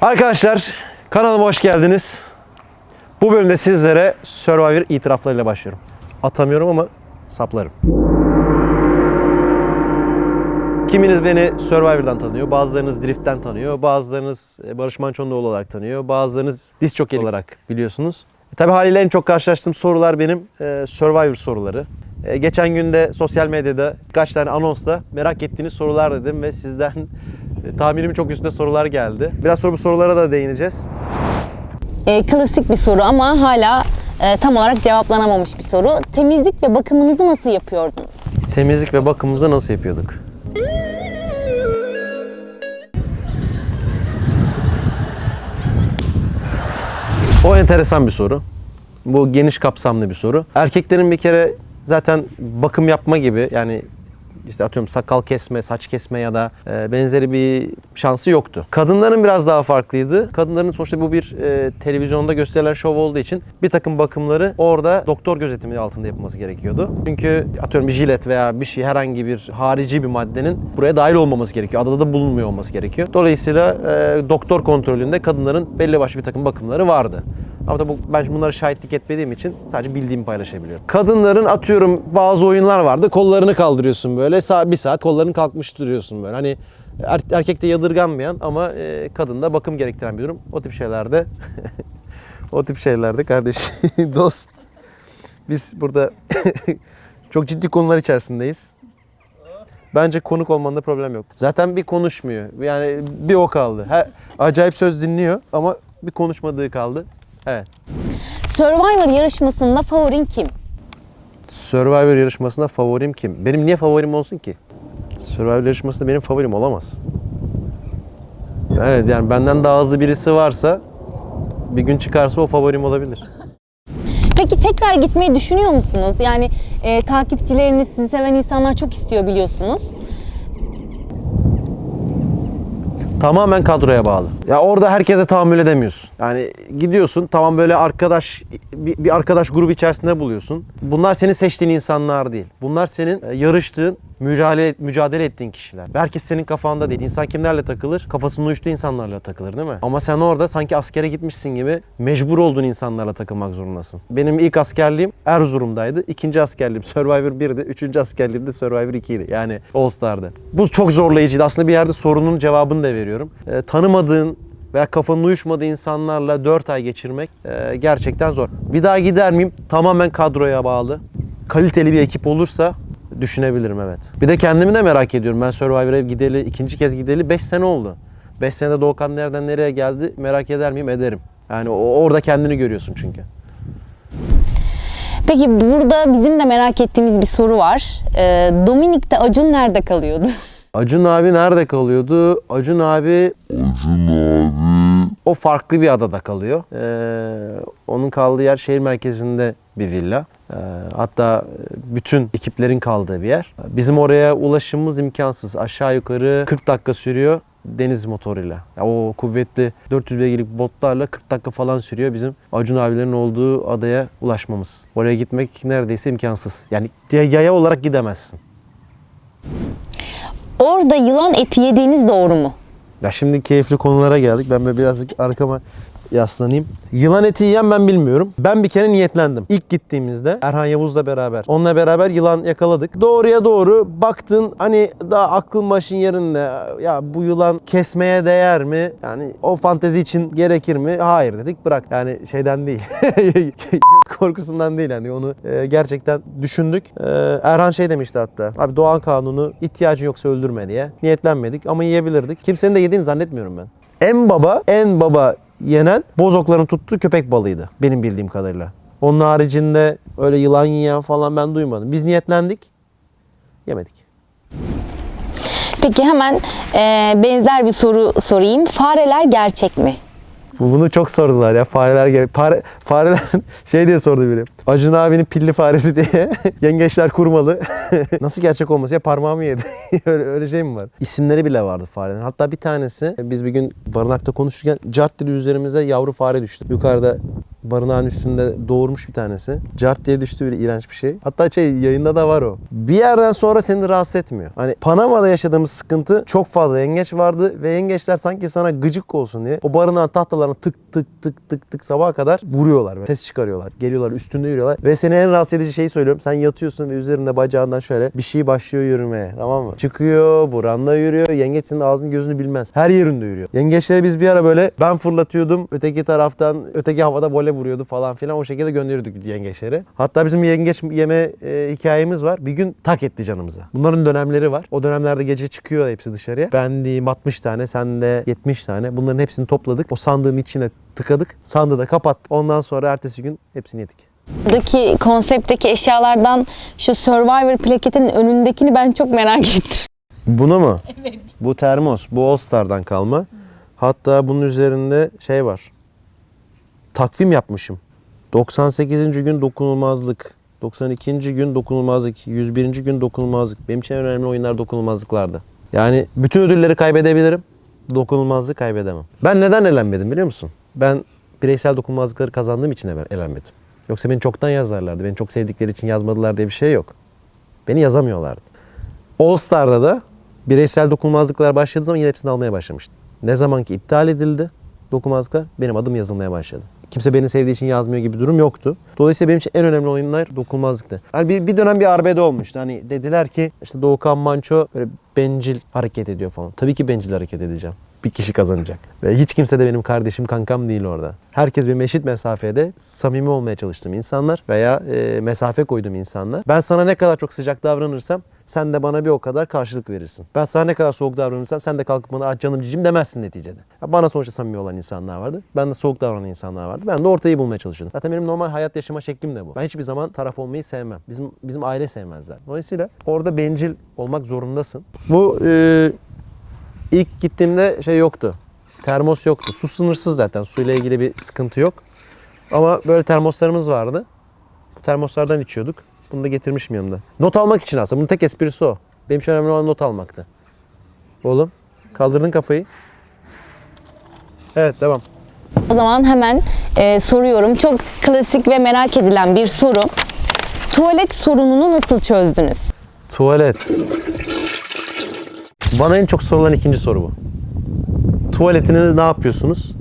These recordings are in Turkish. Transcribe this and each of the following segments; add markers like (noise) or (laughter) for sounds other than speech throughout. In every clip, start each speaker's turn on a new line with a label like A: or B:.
A: Arkadaşlar kanalıma hoş geldiniz. Bu bölümde sizlere Survivor itiraflarıyla başlıyorum. Atamıyorum ama saplarım. Kiminiz beni Survivor'dan tanıyor, bazılarınız Drift'ten tanıyor, bazılarınız e, Barış Manço'nun oğlu olarak tanıyor, bazılarınız diz çok olarak biliyorsunuz. E, tabii haliyle en çok karşılaştığım sorular benim e, Survivor soruları. E, geçen günde sosyal medyada birkaç tane anonsla merak ettiğiniz sorular dedim ve sizden e, tahminimin çok üstünde sorular geldi. Biraz sonra bu sorulara da değineceğiz.
B: E, klasik bir soru ama hala e, tam olarak cevaplanamamış bir soru. Temizlik ve bakımınızı nasıl yapıyordunuz?
A: Temizlik ve bakımımızı nasıl yapıyorduk? O enteresan bir soru. Bu geniş kapsamlı bir soru. Erkeklerin bir kere zaten bakım yapma gibi yani işte atıyorum sakal kesme, saç kesme ya da e, benzeri bir şansı yoktu. Kadınların biraz daha farklıydı. Kadınların sonuçta bu bir e, televizyonda gösterilen şov olduğu için bir takım bakımları orada doktor gözetimi altında yapılması gerekiyordu. Çünkü atıyorum bir jilet veya bir şey herhangi bir harici bir maddenin buraya dahil olmaması gerekiyor. Adada da bulunmuyor olması gerekiyor. Dolayısıyla e, doktor kontrolünde kadınların belli başlı bir takım bakımları vardı. Ama tabii ben bunları şahitlik etmediğim için sadece bildiğimi paylaşabiliyorum. Kadınların atıyorum bazı oyunlar vardı. Kollarını kaldırıyorsun böyle. Sa- bir saat kolların kalkmış duruyorsun böyle. Hani er, erkekte yadırganmayan ama e, kadında bakım gerektiren bir durum. O tip şeylerde (laughs) o tip şeylerde kardeş (laughs) dost biz burada (laughs) çok ciddi konular içerisindeyiz. Bence konuk olmanda problem yok. Zaten bir konuşmuyor. Yani bir o kaldı. Her, acayip söz dinliyor ama bir konuşmadığı kaldı. Evet.
B: Survivor yarışmasında favorin kim?
A: Survivor yarışmasında favorim kim? Benim niye favorim olsun ki? Survivor yarışmasında benim favorim olamaz. Evet yani benden daha hızlı birisi varsa bir gün çıkarsa o favorim olabilir.
B: Peki tekrar gitmeyi düşünüyor musunuz? Yani e, takipçileriniz, sizi seven insanlar çok istiyor biliyorsunuz.
A: Tamamen kadroya bağlı. Ya orada herkese tahammül edemiyorsun. Yani gidiyorsun tamam böyle arkadaş bir, bir arkadaş grubu içerisinde buluyorsun. Bunlar senin seçtiğin insanlar değil. Bunlar senin e, yarıştığın, mücadele mücadele ettiğin kişiler. Herkes senin kafanda değil. İnsan kimlerle takılır? Kafasının uyuştuğu insanlarla takılır değil mi? Ama sen orada sanki askere gitmişsin gibi mecbur olduğun insanlarla takılmak zorundasın. Benim ilk askerliğim Erzurum'daydı. İkinci askerliğim Survivor 1'di. Üçüncü askerliğim de Survivor 2'ydi. Yani All Star'dı. Bu çok zorlayıcıydı. Aslında bir yerde sorunun cevabını da veriyorum. Ee, tanımadığın veya kafanın uyuşmadığı insanlarla 4 ay geçirmek e, gerçekten zor. Bir daha gider miyim? Tamamen kadroya bağlı. Kaliteli bir ekip olursa düşünebilirim evet. Bir de kendimi de merak ediyorum. Ben Survivor'a gideli, ikinci kez gideli 5 sene oldu. 5 senede Doğukan nereden nereye geldi merak eder miyim? Ederim. Yani o- orada kendini görüyorsun çünkü.
B: Peki burada bizim de merak ettiğimiz bir soru var. E, Dominik'te Acun nerede kalıyordu? (laughs)
A: Acun abi nerede kalıyordu? Acun abi... O farklı bir adada kalıyor. Ee, onun kaldığı yer şehir merkezinde bir villa. Ee, hatta bütün ekiplerin kaldığı bir yer. Bizim oraya ulaşımımız imkansız. Aşağı yukarı 40 dakika sürüyor deniz motoruyla. Ya o kuvvetli 400 beygirlik botlarla 40 dakika falan sürüyor bizim Acun abilerin olduğu adaya ulaşmamız. Oraya gitmek neredeyse imkansız. Yani yaya olarak gidemezsin.
B: Orada yılan eti yediğiniz doğru mu?
A: Ya şimdi keyifli konulara geldik. Ben böyle birazcık arkama yaslanayım. Yılan eti yiyen ben bilmiyorum. Ben bir kere niyetlendim. İlk gittiğimizde Erhan Yavuz'la beraber. Onunla beraber yılan yakaladık. Doğruya doğru baktın hani daha aklın başın yerinde. Ya bu yılan kesmeye değer mi? Yani o fantezi için gerekir mi? Hayır dedik bırak. Yani şeyden değil. (laughs) Korkusundan değil yani onu e, gerçekten düşündük. E, Erhan şey demişti hatta. Abi Doğan Kanunu ihtiyacın yoksa öldürme diye. Niyetlenmedik ama yiyebilirdik. Kimsenin de yediğini zannetmiyorum ben. En baba, en baba yenen bozokların tuttuğu köpek balığıydı benim bildiğim kadarıyla. Onun haricinde öyle yılan yiyen falan ben duymadım. Biz niyetlendik, yemedik.
B: Peki hemen e, benzer bir soru sorayım. Fareler gerçek mi?
A: Bu- Bunu çok sordular ya fareler gibi. Fare, fareler (laughs) şey diye sordu biri. Acun abinin pilli faresi diye. (laughs) Yengeçler kurmalı. (laughs) Nasıl gerçek olması ya parmağımı yedi. öyle, öyle şey mi var? İsimleri bile vardı farenin. Hatta bir tanesi biz bir gün barınakta konuşurken cart dedi üzerimize yavru fare düştü. Yukarıda Barınağın üstünde doğurmuş bir tanesi. Cart diye düştü böyle iğrenç bir şey. Hatta şey yayında da var o. Bir yerden sonra seni rahatsız etmiyor. Hani Panama'da yaşadığımız sıkıntı çok fazla yengeç vardı ve yengeçler sanki sana gıcık olsun diye o barınağın tahtalarını tık tık tık tık tık sabaha kadar vuruyorlar. Ses çıkarıyorlar. Geliyorlar üstünde yürüyorlar. Ve seni en rahatsız edici şeyi söylüyorum. Sen yatıyorsun ve üzerinde bacağından şöyle bir şey başlıyor yürümeye. Tamam mı? Çıkıyor, buranda yürüyor. Yengeç senin ağzını gözünü bilmez. Her yerinde yürüyor. Yengeçleri biz bir ara böyle ben fırlatıyordum. Öteki taraftan öteki havada vole vuruyordu falan filan. O şekilde gönderiyorduk yengeçleri. Hatta bizim yengeç yeme e, hikayemiz var. Bir gün tak etti canımıza. Bunların dönemleri var. O dönemlerde gece çıkıyor hepsi dışarıya. Ben diyeyim 60 tane, sen de 70 tane. Bunların hepsini topladık. O sandığın içine tıkadık. Sandığı da kapat. Ondan sonra ertesi gün hepsini yedik.
B: Buradaki konseptteki eşyalardan şu Survivor plaketinin önündekini ben çok merak ettim.
A: Bunu mu? Evet. Bu termos. Bu All Star'dan kalma. Hatta bunun üzerinde şey var. Takvim yapmışım. 98. gün dokunulmazlık. 92. gün dokunulmazlık. 101. gün dokunulmazlık. Benim için önemli oyunlar dokunulmazlıklardı. Yani bütün ödülleri kaybedebilirim. Dokunulmazlığı kaybedemem. Ben neden elenmedim biliyor musun? Ben bireysel dokunulmazlıkları kazandığım için elenmedim. Yoksa beni çoktan yazarlardı. Beni çok sevdikleri için yazmadılar diye bir şey yok. Beni yazamıyorlardı. All Star'da da bireysel dokunulmazlıklar başladığı zaman yine hepsini almaya başlamıştım. Ne zaman ki iptal edildi dokunulmazlıklar benim adım yazılmaya başladı. Kimse beni sevdiği için yazmıyor gibi bir durum yoktu. Dolayısıyla benim için en önemli oyunlar dokunulmazlıktı. Yani bir, bir dönem bir arbede olmuştu. Hani dediler ki işte Doğukan Manço böyle bencil hareket ediyor falan. Tabii ki bencil hareket edeceğim. Bir kişi kazanacak. Ve hiç kimse de benim kardeşim, kankam değil orada. Herkes benim eşit mesafede samimi olmaya çalıştığım insanlar veya e, mesafe koyduğum insanlar. Ben sana ne kadar çok sıcak davranırsam sen de bana bir o kadar karşılık verirsin. Ben sana ne kadar soğuk davranırsam sen de kalkıp bana "Ah canım cicim demezsin neticede. Bana sonuçta samimi olan insanlar vardı. Ben de soğuk davranan insanlar vardı. Ben de ortayı bulmaya çalışıyordum. Zaten benim normal hayat yaşama şeklim de bu. Ben hiçbir zaman taraf olmayı sevmem. Bizim bizim aile sevmezler. Dolayısıyla orada bencil olmak zorundasın. Bu e, ilk gittiğimde şey yoktu. Termos yoktu. Su sınırsız zaten. Suyla ilgili bir sıkıntı yok. Ama böyle termoslarımız vardı. Bu termoslardan içiyorduk. Bunu da getirmişim yanımda. Not almak için aslında. Bunun tek esprisi o. Benim için önemli olan not almaktı. Oğlum kaldırdın kafayı. Evet devam.
B: O zaman hemen e, soruyorum. Çok klasik ve merak edilen bir soru. Tuvalet sorununu nasıl çözdünüz?
A: Tuvalet. Bana en çok sorulan ikinci soru bu. Tuvaletini ne yapıyorsunuz?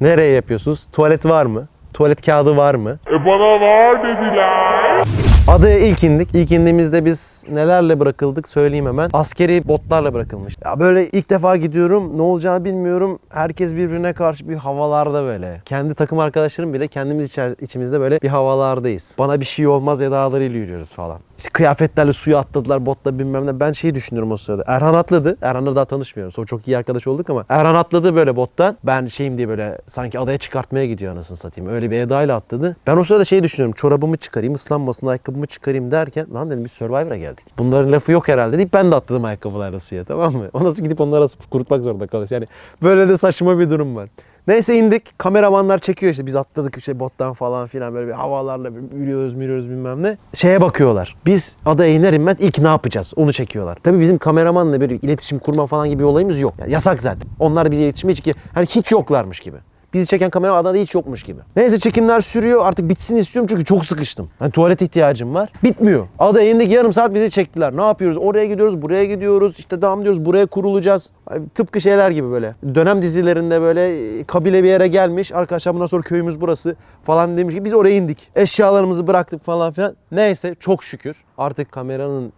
A: Nereye yapıyorsunuz? Tuvalet var mı? Tuvalet kağıdı var mı?
C: E bana var dediler.
A: Adaya ilk indik. İlk indiğimizde biz nelerle bırakıldık söyleyeyim hemen. Askeri botlarla bırakılmış. Ya böyle ilk defa gidiyorum. Ne olacağını bilmiyorum. Herkes birbirine karşı bir havalarda böyle. Kendi takım arkadaşlarım bile kendimiz içer, içimizde böyle bir havalardayız. Bana bir şey olmaz edalarıyla yürüyoruz falan. İşte kıyafetlerle suya atladılar botla bilmem ne. Ben şeyi düşünüyorum o sırada. Erhan atladı. Erhan'la daha tanışmıyorum. Sonra çok iyi arkadaş olduk ama. Erhan atladı böyle bottan. Ben şeyim diye böyle sanki adaya çıkartmaya gidiyor anasını satayım. Öyle bir edayla atladı. Ben o sırada şey düşünüyorum. Çorabımı çıkarayım, ıslanmasın, ayakkabımı çıkarayım derken lan dedim bir Survivor'a geldik. Bunların lafı yok herhalde deyip ben de atladım ayakkabılarla suya tamam mı? (laughs) Ondan sonra gidip onları asıp kurutmak zorunda kalıyorsun. Yani böyle de saçma bir durum var. Neyse indik. Kameramanlar çekiyor işte. Biz atladık işte bottan falan filan böyle bir havalarla yürüyoruz yürüyoruz bilmem ne. Şeye bakıyorlar. Biz adaya iner inmez ilk ne yapacağız? Onu çekiyorlar. Tabii bizim kameramanla bir iletişim kurma falan gibi bir olayımız yok. Yani yasak zaten. Onlar bir iletişime hiç, hani hiç yoklarmış gibi. Bizi çeken kamera adada hiç yokmuş gibi. Neyse çekimler sürüyor. Artık bitsin istiyorum çünkü çok sıkıştım. Hani tuvalet ihtiyacım var. Bitmiyor. Adaya indik yarım saat bizi çektiler. Ne yapıyoruz? Oraya gidiyoruz, buraya gidiyoruz. İşte devam diyoruz, buraya kurulacağız. Tıpkı şeyler gibi böyle. Dönem dizilerinde böyle e, kabile bir yere gelmiş. Arkadaşlar bundan sonra köyümüz burası falan demiş ki biz oraya indik. Eşyalarımızı bıraktık falan filan. Neyse çok şükür artık kameranın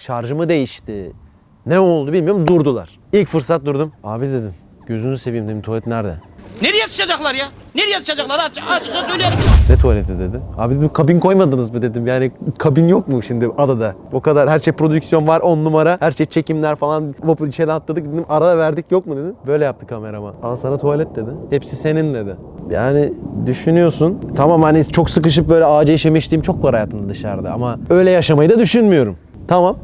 A: şarjı mı değişti? Ne oldu bilmiyorum durdular. İlk fırsat durdum. Abi dedim gözünü seveyim dedim tuvalet nerede?
D: Nereye sıçacaklar ya? Nereye sıçacaklar? Aç, açıkça söyleyelim.
A: Ne tuvaleti dedi. Abi dedim kabin koymadınız mı dedim. Yani kabin yok mu şimdi adada? O kadar her şey prodüksiyon var 10 numara. Her şey çekimler falan. Hop içeri atladık dedim. Ara verdik yok mu dedim. Böyle yaptı kameraman. Al sana tuvalet dedi. Hepsi senin dedi. Yani düşünüyorsun. Tamam hani çok sıkışıp böyle ağaca işemişliğim çok var hayatımda dışarıda. Ama öyle yaşamayı da düşünmüyorum. Tamam.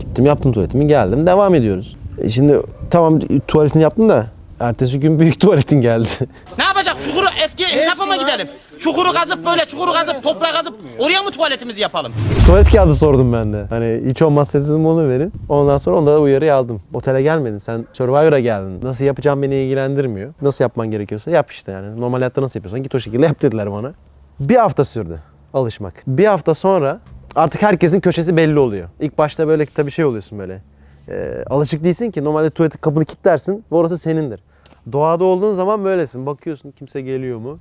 A: Gittim yaptım tuvaletimi geldim. Devam ediyoruz. E şimdi tamam tuvaletini yaptım da ertesi gün büyük (laughs) tuvaletin geldi.
D: Ne yapacak? Çukuru eski hesaba mı gidelim? Çukuru kazıp böyle çukuru kazıp toprağa kazıp oraya mı tuvaletimizi yapalım?
A: Tuvalet kağıdı sordum ben de. Hani hiç olmazsa dedim onu verin. Ondan sonra onda da uyarıyı aldım. Otele gelmedin. Sen Survivor'a geldin. Nasıl yapacağım beni ilgilendirmiyor. Nasıl yapman gerekiyorsa yap işte yani. Normal hayatta nasıl yapıyorsan git o şekilde yap dediler bana. Bir hafta sürdü alışmak. Bir hafta sonra artık herkesin köşesi belli oluyor. İlk başta böyle tabii şey oluyorsun böyle. Ee, alışık değilsin ki normalde tuvalet kapını kilitlersin ve orası senindir. Doğada olduğun zaman böylesin. Bakıyorsun kimse geliyor mu?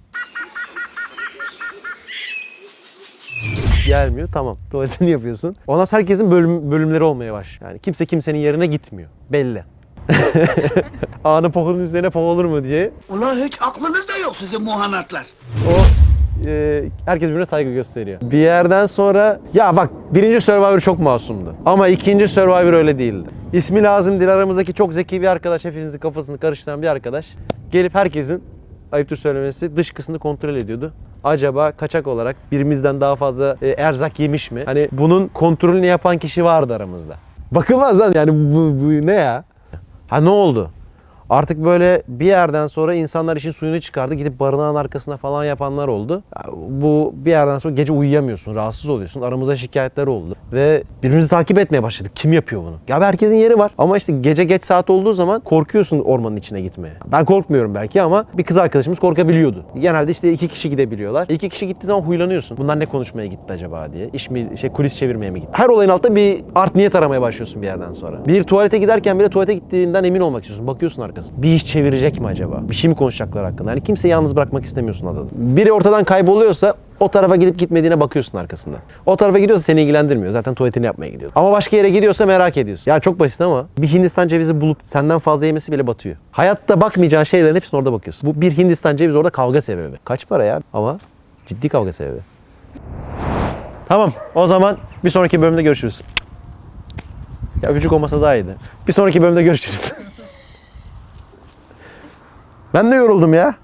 A: gelmiyor. Tamam. Tuvaletini yapıyorsun. Ondan sonra herkesin bölüm, bölümleri olmaya baş. Yani kimse kimsenin yerine gitmiyor. Belli. (laughs) Ağanın pokunun üzerine pok olur mu diye.
E: Ulan hiç aklınızda yok sizin muhanatlar.
A: O e, herkes birbirine saygı gösteriyor. Bir yerden sonra ya bak birinci Survivor çok masumdu. Ama ikinci Survivor öyle değildi. İsmi lazım değil aramızdaki çok zeki bir arkadaş, hepinizin kafasını karıştıran bir arkadaş. Gelip herkesin ayıptır söylemesi dış kısmını kontrol ediyordu. Acaba kaçak olarak birimizden daha fazla e, erzak yemiş mi? Hani bunun kontrolünü yapan kişi vardı aramızda. Bakılmaz lan yani bu, bu ne ya? Ha ne oldu? Artık böyle bir yerden sonra insanlar işin suyunu çıkardı. Gidip barınağın arkasına falan yapanlar oldu. Bu bir yerden sonra gece uyuyamıyorsun, rahatsız oluyorsun. Aramızda şikayetler oldu. Ve birbirimizi takip etmeye başladık. Kim yapıyor bunu? Ya herkesin yeri var. Ama işte gece geç saat olduğu zaman korkuyorsun ormanın içine gitmeye. Ben korkmuyorum belki ama bir kız arkadaşımız korkabiliyordu. Genelde işte iki kişi gidebiliyorlar. İki kişi gittiği zaman huylanıyorsun. Bunlar ne konuşmaya gitti acaba diye. İş mi, şey kulis çevirmeye mi gitti? Her olayın altında bir art niyet aramaya başlıyorsun bir yerden sonra. Bir tuvalete giderken bile tuvalete gittiğinden emin olmak istiyorsun. Bakıyorsun arkasına. Bir iş çevirecek mi acaba? Bir şey mi konuşacaklar hakkında? Yani kimseyi yalnız bırakmak istemiyorsun adada. Biri ortadan kayboluyorsa o tarafa gidip gitmediğine bakıyorsun arkasında. O tarafa gidiyorsa seni ilgilendirmiyor. Zaten tuvaletini yapmaya gidiyor. Ama başka yere gidiyorsa merak ediyorsun. Ya çok basit ama bir Hindistan cevizi bulup senden fazla yemesi bile batıyor. Hayatta bakmayacağın şeylerin hepsini orada bakıyorsun. Bu bir Hindistan cevizi orada kavga sebebi. Kaç para ya? Ama ciddi kavga sebebi. Tamam o zaman bir sonraki bölümde görüşürüz. Ya öpücük olmasa daha iyiydi. Bir sonraki bölümde görüşürüz. (laughs) ben de yoruldum
F: ya.